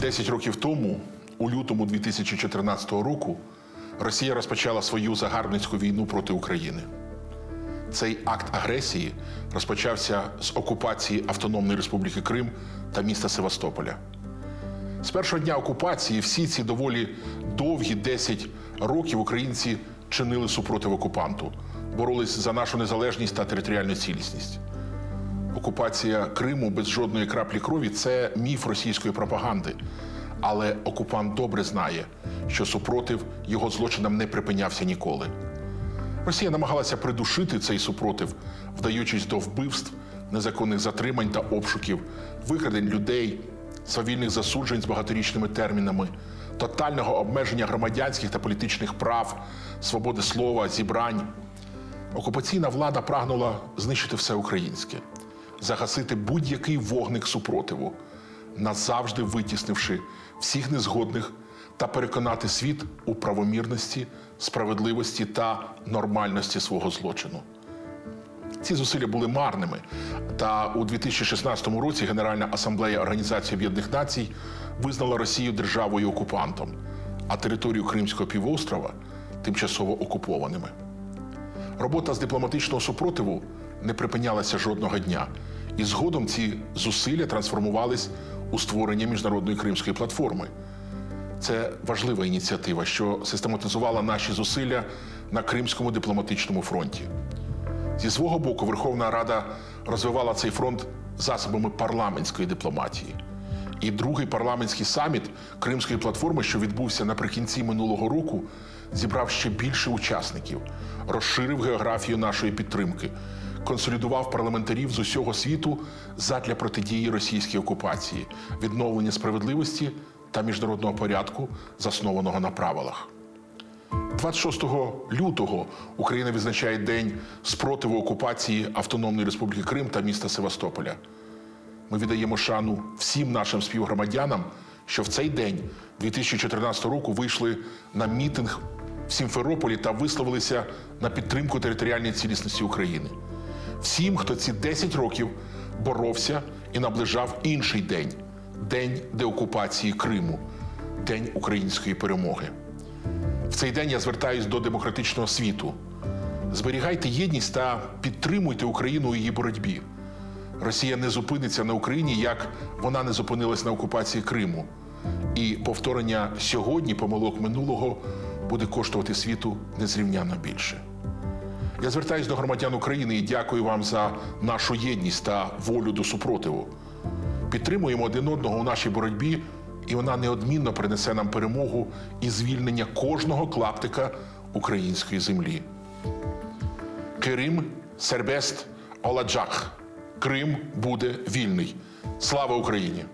Десять років тому, у лютому 2014 року, Росія розпочала свою загарбницьку війну проти України. Цей акт агресії розпочався з окупації Автономної Республіки Крим та міста Севастополя. З першого дня окупації всі ці доволі довгі 10 років українці чинили супротив окупанту, боролись за нашу незалежність та територіальну цілісність. Окупація Криму без жодної краплі крові це міф російської пропаганди. Але окупант добре знає, що супротив його злочинам не припинявся ніколи. Росія намагалася придушити цей супротив, вдаючись до вбивств, незаконних затримань та обшуків, викрадень людей, свавільних засуджень з багаторічними термінами, тотального обмеження громадянських та політичних прав, свободи слова, зібрань. Окупаційна влада прагнула знищити все українське, загасити будь-який вогник супротиву, назавжди витіснивши всіх незгодних та переконати світ у правомірності, справедливості та нормальності свого злочину. Ці зусилля були марними. Та у 2016 році Генеральна асамблея Організації Об'єднаних Націй визнала Росію державою окупантом, а територію Кримського півострова тимчасово окупованими. Робота з дипломатичного супротиву не припинялася жодного дня, і згодом ці зусилля трансформувались у створення міжнародної кримської платформи. Це важлива ініціатива, що систематизувала наші зусилля на Кримському дипломатичному фронті. Зі свого боку, Верховна Рада розвивала цей фронт засобами парламентської дипломатії. І другий парламентський саміт Кримської платформи, що відбувся наприкінці минулого року, зібрав ще більше учасників, розширив географію нашої підтримки, консолідував парламентарів з усього світу задля протидії російській окупації, відновлення справедливості та міжнародного порядку, заснованого на правилах. 26 лютого Україна відзначає День спротиву окупації Автономної Республіки Крим та міста Севастополя. Ми віддаємо шану всім нашим співгромадянам, що в цей день 2014 року вийшли на мітинг в Сімферополі та висловилися на підтримку територіальної цілісності України. Всім, хто ці 10 років боровся і наближав інший день день деокупації Криму, день української перемоги. В цей день я звертаюсь до демократичного світу. Зберігайте єдність та підтримуйте Україну у її боротьбі. Росія не зупиниться на Україні, як вона не зупинилась на окупації Криму. І повторення сьогодні помилок минулого буде коштувати світу незрівняно більше. Я звертаюсь до громадян України і дякую вам за нашу єдність та волю до супротиву. Підтримуємо один одного у нашій боротьбі, і вона неодмінно принесе нам перемогу і звільнення кожного клаптика української землі. Керим Сербест Оладжак. Крим буде вільний. Слава Україні!